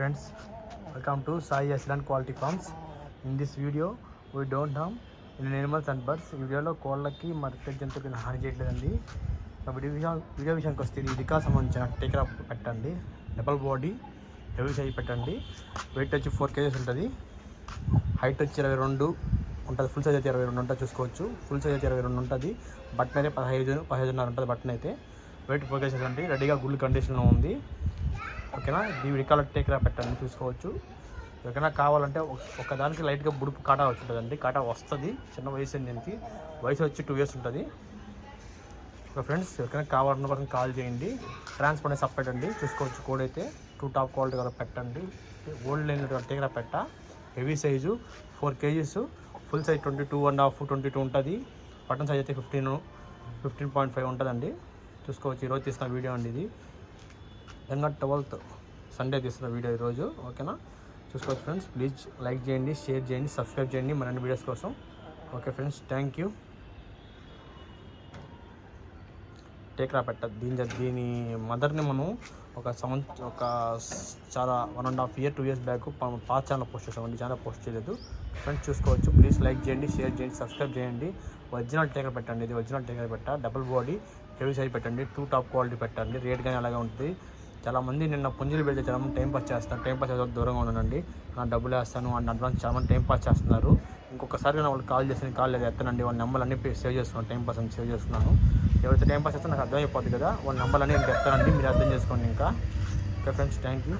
Friends welcome to Sai aslan quality farms in this video we don't harm in animals and birds ఈ వీడియోలో కోళ్ళకి మరి పెద్ద హాని చేయట్లేదండి. ఇక వీడియో వీడియో విషయానికి వస్తే ఇది ఇదికా సంబంధించిన టేకరా పెట్టండి. డబల్ బాడీ హెవీ సైజ్ పెట్టండి. వెయిట్ వచ్చి ఫోర్ కేజెస్ ఉంటుంది. హైట్ వచ్చి ఇరవై రెండు ఉంటుంది. ఫుల్ సైజ్ అయితే ఇరవై రెండు ఉంటుంది చూసుకోవచ్చు. ఫుల్ సైజ్ అయితే ఇరవై రెండు ఉంటుంది. బట్టన్ అయితే పదహైదు పదహైదున్నర ఉంటుంది బట్టన్ అయితే. వెయిట్ ఫోర్ కేజెస్ ఉంటుంది రెడీగా గుడ్ కండిషన్లో ఉంది. ఓకేనా? దీని రికాల టేకరా పెట్టండి చూసుకోవచ్చు. ఓకేనా కావాలంటే ఒకదానికి లైట్గా బుడుపు కాటా వచ్చింటుందండి. కాటా వస్తుంది చిన్న వయసు దీనికి. వయసు వచ్చి టూ ఇయర్స్ ఉంటుంది. ఓకే ఫ్రెండ్స్ ఎవరికైనా కావాలన్న కోసం కాల్ చేయండి. ట్రాన్స్పోర్ట్ అనేది సపరేట్ అండి. చూసుకోవచ్చు కోడ్ అయితే. టూ టాప్ క్వాలిటీ కదా పెట్టండి. ఓల్డ్ లైన్ టేకరా పెట్ట. Heavy size four kgs full size twenty two and half twenty two ఉంటుంది. బటన్ సైజ్ అయితే ఫిఫ్టీన్ ఫిఫ్టీన్ పాయింట్ ఫైవ్ ఉంటుందండి. చూసుకోవచ్చు ఈరోజు తీసిన వీడియో అండి ఇది. జనవరి ట్వెల్త్ సండే తీస్తున్న వీడియో ఈరోజు ఓకేనా చూసుకోవచ్చు ఫ్రెండ్స్ ప్లీజ్ లైక్ చేయండి షేర్ చేయండి సబ్స్క్రైబ్ చేయండి మరిన్ని వీడియోస్ కోసం. ఓకే ఫ్రెండ్స్ థ్యాంక్ యూ టేక్రా పెట్ట దీని దీని మదర్ని మనం ఒక సంవత్సరం ఒక చాలా one and half year two years back పాత ఛానల్ పోస్ట్ చేసామండి ఛానల్ పోస్ట్ చేయలేదు. ఫ్రెండ్స్ చూసుకోవచ్చు ప్లీజ్ లైక్ చేయండి షేర్ చేయండి సబ్స్క్రైబ్ చేయండి. ఒరిజినల్ టేకర్ పెట్టండి ఇది ఒరిజినల్ టేకర్ పెట్ట డబుల్ బాడీ హెవీ సైజ్ పెట్టండి టూ టాప్ క్వాలిటీ పెట్టండి రేట్ కానీ అలాగే ఉంటుంది. చాలామంది నిన్న పుంజులు పెడితే చాలామంది టైం పాస్ చేస్తారు టైం పాస్ చేసే దూరంగా ఉండండి. నా డబ్బులు వేస్తాను అని అడ్వాన్స్ చాలా మంది టైం పాస్ చేస్తున్నారు. ఇంకొకసారి నేను వాళ్ళు కాల్ చేసిన కాల్ లేదు ఎత్తనండి. వాళ్ళ నెంబర్ అన్ని సేవ్ చేసుకున్నాను. టైం పాస్ అని సేవ్ చేసుకున్నాను. ఎవరైతే టైం పాస్ చేస్తే నాకు అర్థమైపోద్ది కదా వాళ్ళ నెంబర్ అన్ని ఇంకా మీరు అర్థం చేసుకోండి ఇంకా. Okay friends thank you